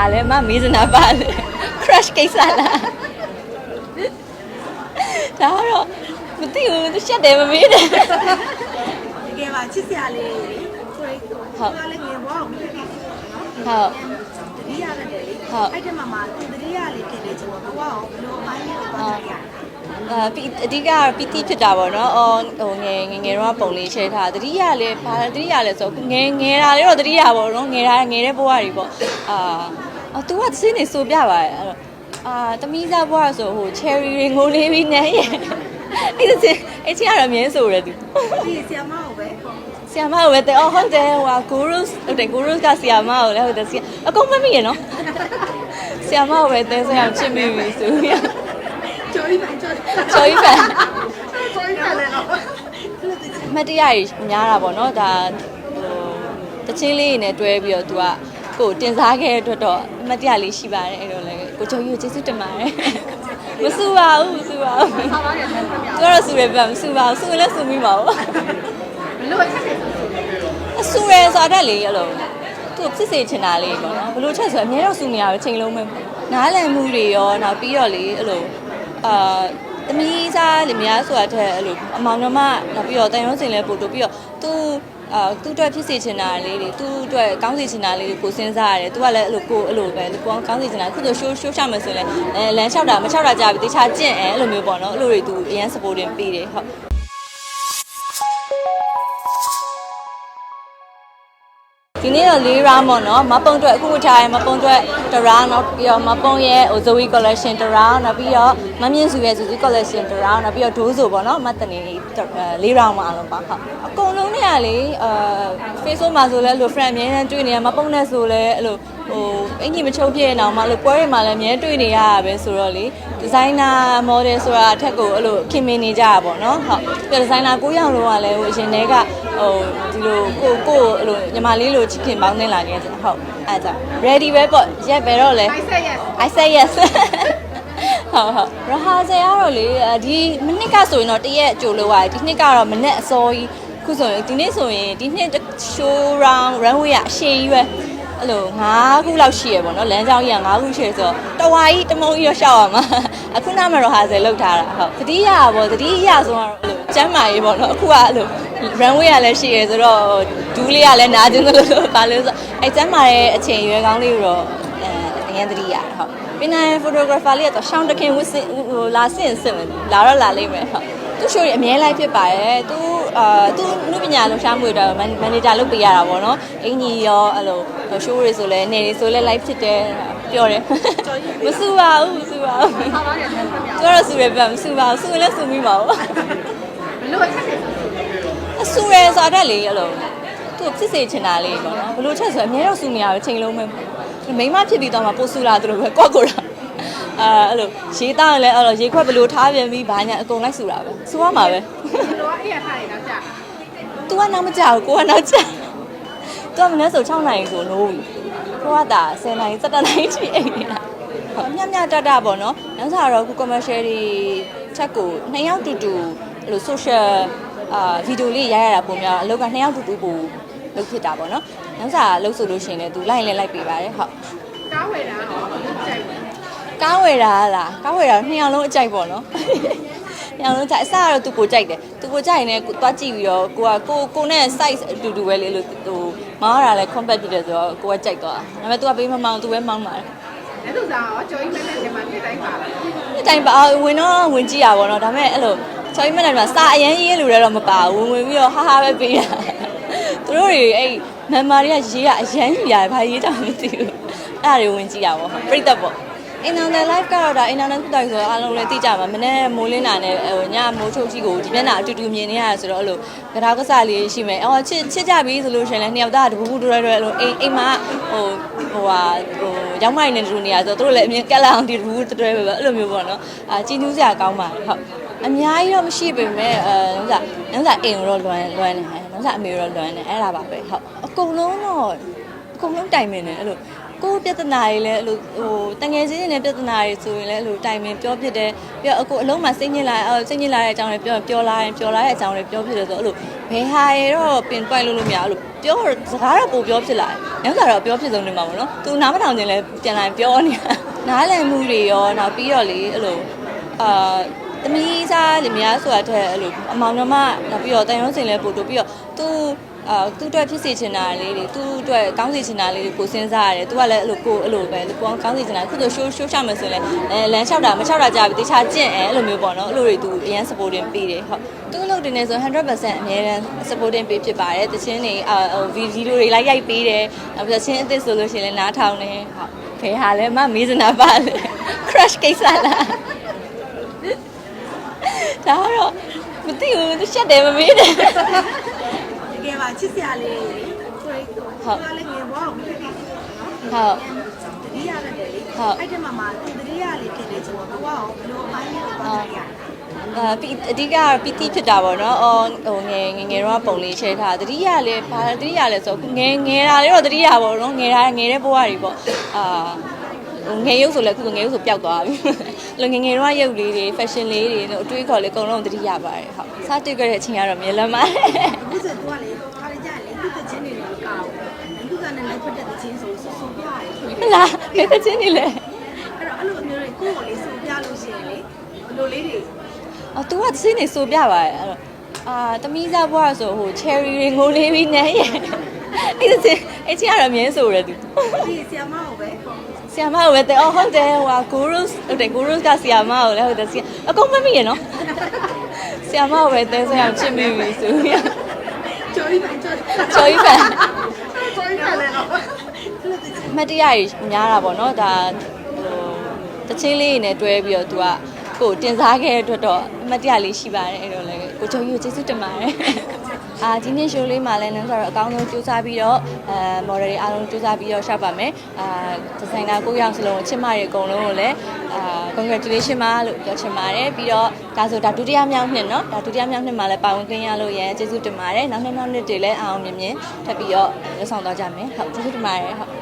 ဒါလည်းမမေးစနာပါလေ crush ကိစ္စလားဒါတော့မသိဘူးသူရှက်တယ်မမေးတယ်တကယ်ပါချစ်စရာလေးလေကိုယ်ကိုကလည်းငယ်ဘွားကိုမြင်ခဲ့တယ်ဟုတ်တတိယရတယ်လေဟုတ်အဲ့ဒီမှာမှသူတတိယလေးတင်နေချင်တော့ဘွားကိုဘယ်လိုအပိုင်းလေးကိုသွားကြရအာပီအဓိကကတော့ပီတိဖြစ်တာပေါ့နော်အော်ဟိုငယ်ငယ်ငယ်တော့ပုံလေးချဲထားတတိယလည်းဘာတတိယလဲဆိုတော့ငယ်ငယ်တာလေးတော့တတိယပေါ့နော်ငယ်တာငယ်တဲ့ဘဝတွေပေါ့အာ အော် तू ကသင်းနေဆိုပြပါရဲ့အဲ့တော့အာတမိစားဘွားဆိုဟို cherry တွေငိုနေပြီးနမ်းရဲ့အဲ့ဒါချင်းအချင်းကတော့မြင်းဆိုရဲသူဒီဆီယမကိုပဲဆီယမကိုပဲတဲ့အော်ဟုတ်တယ်ဟိုဂူရုဟုတ်တယ်ဂူရုကဆီယမကိုလည်းဟုတ်တယ်ဆီအကုန်မမိရနော်ဆီယမကိုပဲတဲဆိုအောင်ချစ်မိပြီဆိုရချွိပန်ချွိပန်ချွိပန်လည်းတော့မတရားကြီးများတာပေါ့နော်ဒါဟိုတချင်းလေးနေတွဲပြီးတော့ तू က ကိုတင်စားခဲ့တဲ့အတွက်တော့အမတ်တရားလေးရှိပါတယ်အဲ့တော့လည်းကိုကျော်ကြီးကိုကျေးဇူးတင်ပါတယ်မဆူပါဘူးမဆူပါဘူးဆောင်းပါးရတယ်ခင်ဗျာသူကတော့ဆူရပြမဆူပါဘူးဆူရင်လည်းဆူမိပါဘူးဘလို့ချက်တယ်အဆူရဲဆိုတော့လေအဲ့လိုသူဖြစ်စေချင်တာလေးပေါ့နော်ဘလို့ချက်ဆိုအများတော့ဆူနေရပဲချိန်လုံးပဲနားလည်မှုတွေရောနောက်ပြီးတော့လေအဲ့လိုအာသမီးစားလင်မယားဆိုတာတဲ့အဲ့လိုအမောင်နှမနောက်ပြီးတော့တန်ရုံးစင်လဲပို့လို့ပြီးတော့သူ အာသူ့အတွက်ဖြစ်စေချင်တာလေးတွေသူ့အတွက်ကောင်းစေချင်တာလေးတွေကိုစဉ်းစားရတယ်။ तू ကလည်းအဲ့လိုကိုအဲ့လိုပဲကိုကောင်းစေချင်တာခုဆိုရှိုးရှိုးချမယ်ဆိုရင်လည်းအဲလမ်းလျှောက်တာမလျှောက်တာကြပြီတခြားကျင့်အဲအဲ့လိုမျိုးပေါ့နော်အဲ့လိုတွေ तू အရန် supporting ပေးတယ်ဟုတ်ဒီနေ့တော့၄ round ပေါ့နော်မပုံအတွက်အခုဝတ်ထားရင်မပုံအတွက်တစ် round နောက်ပြီးတော့မပုံရဲ့ဟို Zoe collection တစ် round နောက်ပြီးတော့ မမြင့်စုရဲ့ Zoe collection တစ် round နောက်ပြီးတော့ဒိုးဆိုပေါ့နော်မတ်တနေ၄ round မှာအလုံးပါဟုတ်အကုန်လုံးเนี่ยလေအာ Facebook မှာဆိုလဲအဲ့လို friend အများနဲ့တွေ့နေရမပုံနဲ့ဆိုလဲအဲ့လိုဟိုအင်ကြီးမချုပ်ပြည့်အောင်မလို့ပွဲတွေမှာလည်းအများတွေ့နေရတာပဲဆိုတော့လေဒီဇိုင်နာ model ဆိုတာအထက်ကိုအဲ့လိုခင်မင်နေကြတာပေါ့နော်ဟုတ်ပြီးတော့ဒီဇိုင်နာ9ယောက်လုံးကလည်းဟိုအရင်တည်းကဟိုဒီလိုကိုကိုအဲ့လိုညီမလေးလိုချစ်ခင်ပေါင်းနေလာခဲ့ကြဟုတ်အဲ့ဒါ ready ပဲပေါ့ရက်ပဲတော့လေ I say yes I say yes ဟုတ်ဟုတ်ရဟာဆယ်ကတော့လေဒီမိနစ်ကဆိုရင်တော့တရက်ကြိုလို့ရတယ်ဒီနှစ်ကတော့မနေ့အစောကြီးခုဆိုရင်ဒီနေ့ဆိုရင်ဒီနှစ် show round runway ကအရှည်ကြီးပဲအဲ့လို9ခုလောက်ရှိရပေါ့နော်လမ်းကြောင်းကြီးက9ခုရှိရဆိုတော့တဝါကြီးတမုံကြီးတော့ရှောက်ရမှာအခုနမှတော့ဟာဆယ်လောက်ထားတာဟုတ်တတိယပေါ့တတိယဆိုတော့အဲ့လိုကျမ်းမာရေးပေါ့နော်အခုကအဲ့လို runway ကလည်းရှိရဆိုတော့ဒူးလေးကလည်းနားကျင်သလိုလိုပါလို့ဆိုအဲ့ကျမ်းမာတဲ့အချိန်ရွယ်ကောင်းလေးကိုတော့ အဲအရင်တတိယဟုတ်ပင်နိုင် photographer လေးကတော့ရှောင်းတခင်ဝစ်စင်ဟိုလာစင်စင်လာတော့လာလိမ့်မယ်ဟုတ်သူရှိုးရအမြဲလိုက်ဖြစ်ပါတယ်သူအာသူနုပညာလုံရှားမှုတွေတော့မန်နေဂျာလုပ်ပေးရတာပေါ့နော်အင်ကြီးရောအဲ့လိုရှိုးတွေဆိုလဲနေတွေဆိုလဲ live ဖြစ်တယ်ပြောတယ်မဆူပါဘူးမဆူပါဘူးဆောင်းပါးရတယ်ခင်ဗျာသူကတော့ဆူရပြမဆူပါဘူးဆူရင်လည်းဆူမိပါဘူးဘလို့ချက်တယ်အဆူရဲဆိုတော့လေအဲ့လိုသူဖြစ်စေချင်တာလေးပေါ့နော်ဘလို့ချက်ဆိုအများတော့ဆူနေရပဲချိန်လုံးပဲ မိမဖြစ်ပြီးတော့မှပို့ဆူလာသူတို့ပဲကွက်ကိုတာအဲအဲ့လိုရေးသားရင်လည်းအဲ့လိုရေခွက်ဘလို့ထားပြန်ပြီးဘာညာအကုန်လိုက်ဆူတာပဲဆူရမှာပဲဘလို့အဲ့ရထားရတော့ကြာ तू ကနောက်မကြောက်ကိုကနောက်ကြောက် तू ကမနေ့ဆို6နိုင်ဆိုနိုးပြီကိုကတာ10နိုင်17နိုင်ချီအိမ်နေတာဟုတ်မြတ်မြတ်တတပေါ့နော်နောက်စားတော့ခု commercial တွေချက်ကိုနှစ်ယောက်တူတူအဲ့လို social အာဗီဒီယိုလေးရိုက်ရတာပုံများအလုပ်ကနှစ်ယောက်တူတူပို့ လုပ်ဖြစ်တာပေါ့နော်။နောက်စားလုပ်ဆိုလို့ရှိရင်လည်းသူလိုက်လဲလိုက်ပေးပါတယ်ဟုတ်။ကားဝယ်တာဟောအကြိုက်ဝင်။ကားဝယ်တာလားကားဝယ်တာနှစ်ယောက်လုံးအကြိုက်ပေါ့နော်။ညောင်လုံးကြိုက်အစကတော့သူကိုကြိုက်တယ်သူကိုကြိုက်ရင်လည်းသွားကြည့်ပြီးတော့ကိုကကိုကိုနဲ့ size အတူတူပဲလေလို့ဟိုမောင်းရတာလဲ compact ဖြစ်တယ်ဆိုတော့ကိုကကြိုက်သွားတာဒါပေမဲ့ तू ကပေးမမောင်း तू ပဲမောင်းပါတယ်အဲ့ဒါဆိုတော့ကျော်ကြီးမက်နဲ့မှနေ့တိုင်းပါလားနေ့တိုင်းပါဝင်တော့ဝင်ကြည့်ရပါတော့ဒါပေမဲ့အဲ့လိုကျော်ကြီးမက်နဲ့မှစာအရန်ရေးလို့တော့မပါဘူးဝင်ပြီးတော့ဟာဟာပဲပေးရ သူတို့တွေအဲ့မမ်မာတွေကရေးရအရန်ယူရတယ်ဘာရေးတာမသိဘူးအဲ့ဒါတွေဝင်ကြည့်ရပါဘောပြိတ္တပေါ့အင်နာနယ် live ကတော့ဒါအင်နာနယ်ကုတိုက်ဆိုတော့အားလုံးလည်းသိကြမှာမနေ့မိုးလင်းတာနဲ့ဟိုညမိုးချုပ်ကြီးကိုဒီမျက်နှာအတူတူမြင်နေရတယ်ဆိုတော့အဲ့လိုကြောက်ကစားလေးရှိမယ်အော်ချစ်ချစ်ကြပြီဆိုလို့ရှိရင်လည်းနှစ်ယောက်သားတပူပူတွဲတွဲအဲ့လိုအိမ်အိမ်မှာဟိုဟိုဟာဟိုရောက်မိုင်းနေတူနေရဆိုတော့သူတို့လည်းအမြင်ကက်လာအောင်ဒီတပူတွဲပဲအဲ့လိုမျိုးပေါ့နော်အာကြည်နူးစရာကောင်းပါတယ်ဟုတ်အများကြီးတော့မရှိပေမဲ့အဲနောက်စားနောက်စားအိမ်တော့လွမ်းလွမ်းနေတယ် နောက်စားအမေတော့လွမ်းနေအဲ့ဒါပါပဲဟုတ်အကုန်လုံးတော့အကုန်လုံးတိုင်မင်တယ်အဲ့လိုကိုယ့်ပြဿနာတွေလည်းအဲ့လိုဟိုတငယ်ချင်းတွေနဲ့ပြဿနာတွေဆိုရင်လည်းအဲ့လိုတိုင်ပင်ပြောဖြစ်တယ်ပြီးတော့အခုအလုံးမှာစိတ်ညစ်လာအော်စိတ်ညစ်လာတဲ့အကြောင်းတွေပြောပြောလာရင်ပြောလာတဲ့အကြောင်းတွေပြောဖြစ်တယ်ဆိုအဲ့လိုဘယ်ဟာရတော့ပင်ပွိုက်လို့လို့မရအဲ့လိုပြောစကားတော့ပိုပြောဖြစ်လာတယ်။နောက်စားတော့ပြောဖြစ်ဆုံးနေမှာပေါ့နော်။ तू နားမထောင်ခြင်းလဲပြန်လာရင်ပြောနေတာ။နားလည်မှုတွေရောနောက်ပြီးတော့လေအဲ့လိုအာသမီးစားလင်မယားဆိုတာတဲ့အဲ့လိုအမောင်နှမနောက်ပြီးတော့တန်ရုံးစင်လဲပို့တူပြီးတော့ သူအာသူ့အတွက်ဖြစ်စေချင်တာလေးတွေသူ့အတွက်ကောင်းစေချင်တာလေးတွေကိုစဉ်းစားရတယ်သူကလည်းအဲ့လိုကိုအဲ့လိုပဲကိုကောင်းစေချင်တာခုလိုရှိုးရှိုးချမယ်ဆိုရင်လည်းအဲလမ်းလျှောက်တာမလျှောက်တာကြာပြီတခြားကျင့်အဲအဲ့လိုမျိုးပေါ့နော်အဲ့လိုတွေသူအရင် supporting ပေးတယ်ဟုတ်သူ့လုပ်တင်နေဆို100%အများတန်း supporting ပေးဖြစ်ပါတယ်တခြင်းတွေအာဗီဒီယိုတွေလိုက်ရိုက်ပေးတယ်နောက်ပြီးချင်းအစ်စ်ဆိုလို့ရှိရင်လည်းနားထောင်နေဟုတ်ဘယ်ဟာလဲမမေးစနာပါလဲ crush ကိစ္စလားဒါတော့မသိဘူးသူရှက်တယ်မမေးတယ် ကယ်ပါချစ်စရာလေးလေကိုယ်ကိုယ်လည်းငယ်ဘွားကိုမဖြစ်ခဲ့ဘူးနော်ဟုတ်တတိယရတယ်လေအဲ့ဒီမှာမှသူတတိယလေးဖြစ်နေချင်တော့ဘွားကိုဘယ်လိုပိုင်းလဲတော့တတိယအာပီအဓိကကတော့ပီတိဖြစ်တာပေါ့နော်။အော်ဟိုငယ်ငယ်ငယ်တော့ပုံလေးချဲထားတတိယလည်းဘာတတိယလည်းဆိုငယ်ငယ်တာလေးတော့တတိယပေါ့နော်။ငယ်တာငယ်တဲ့ဘဝတွေပေါ့။အာ ဟိုငယ်ရုပ်ဆိုလည်းအခုဆိုငယ်ရုပ်ဆိုပျောက်သွားပြီ။အဲ့လိုငယ်ငယ်တော့ရုပ်လေးတွေ fashion လေးတွေတို့အတွေးခေါ်လေးအကုန်လုံးတတိယပါတယ်။ဟုတ်။စတွေ့ကြတဲ့အချိန်ကတော့မြေလမ်းပါတယ်အခုဆိုသူကလေခါရကြလေသူ့တချင်းတွေလည်းကောက်သူကလည်းလည်းဖတ်တဲ့တချင်းဆိုဆူဆူပြရတယ်ဆို။ပြီးဟုတ်လား။ဘယ်တစ်ချင်းနေလဲအဲ့တော့အဲ့လိုမျိုးတွေကိုယ်ကိုလေးဆူပြလို့ရှိရင်လေဘလိုလေးတွေ။အော် तू ကတစ်ချင်းနေဆိုပြပါတယ်အဲ့တော့အာတမီးစားဘွားဆိုဟို cherry တွေငိုလေးပြီးနေရဲ့။အဲ့ဒီချင်းအဲ့ချင်းကတော့အမြဲဆိုရတယ် तू ။ဒီဆီယမကိုပဲ ဆီယာမကိုပဲတဲ့အော်ဟုတ်တယ်ဟိုဂူရုစ်ဟုတ်တယ်ဂူရုစ်ကဆီယာမကိုလည်းဟုတ်တယ်ဆီယာအကုန်မမိရနော်ဆီယာမကိုပဲတဲဆရာချစ်မိပြီဆိုပြီးချိုးပြီးချိုးချော်ကြီးဖန်ချိုးပြီးလည်းတော့အဲ့လိုတချင်းအမတ်တရကြီးများတာပေါ့နော်ဒါဟိုတချင်းလေးနဲ့တွဲပြီးတော့ तू က ကိုတင်စားခဲ့တဲ့အတွက်တော့အမတ်တရလေးရှိပါတယ်အဲ့တော့လည်းကိုချုံကြီးကိုကျေးဇူးတင်ပါတယ်အာဒီနေ့ show လေးမှာလည်းနန်းဆိုတော့အကောင်းဆုံးစူးစမ်းပြီးတော့အဲ model တွေအားလုံးစူးစမ်းပြီးတော့ရှောက်ပါမယ်အာဒီဇိုင်နာကိုရောက်စလုံးချစ်မတွေအကုန်လုံးကိုလည်းအာ congratulation ပါလို့ပြောချင်ပါတယ်ပြီးတော့ဒါဆိုဒါဒုတိယမြောက်နှစ်เนาะဒါဒုတိယမြောက်နှစ်မှာလည်းပါဝင်ခွင့်ရလို့ရန်ကျေးဇူးတင်ပါတယ်နောက်နှစ်နောက်နှစ်တွေလည်းအောင်အောင်မြင်မြင်ထပ်ပြီးတော့ရဆောင်သွားကြမယ်ဟုတ်ကျေးဇူးတင်ပါတယ်ဟုတ်